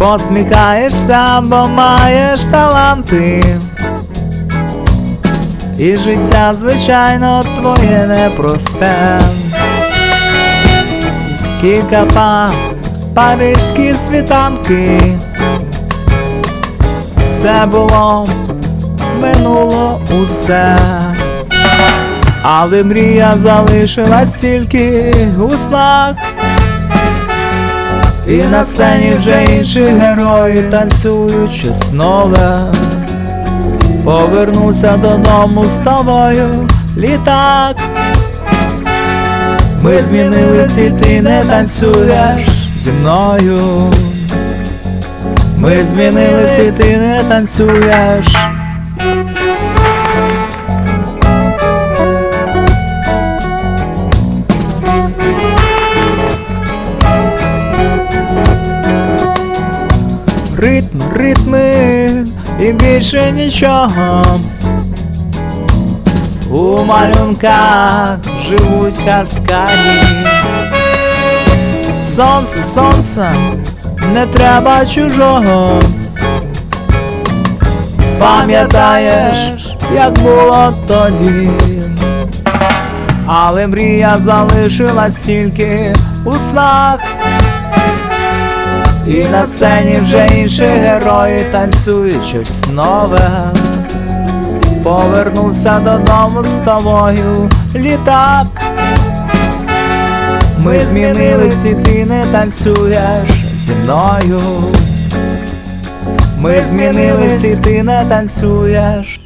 посміхаєшся, бо маєш таланти. І життя, звичайно, твоє непросте. Кілька па парижські світанки. Це було минуло усе. Але мрія залишилась тільки у снах. І на сцені вже інші герої танцюють щось нове. Повернуся додому з тобою, літак. Ми змінились і ти не танцюєш зі мною. Ми змінились і ти не танцюєш. Ритм, ритми і більше нічого. У малюнках живуть каскаді. Сонце, сонце, не треба чужого. Пам'ятаєш, як було тоді, але мрія залишилась тільки у снах. І на сцені вже інші герої танцюють щось нове. Повернувся додому з тобою літак. Ми змінились і ти не танцюєш зі мною. Ми змінились і ти не танцюєш.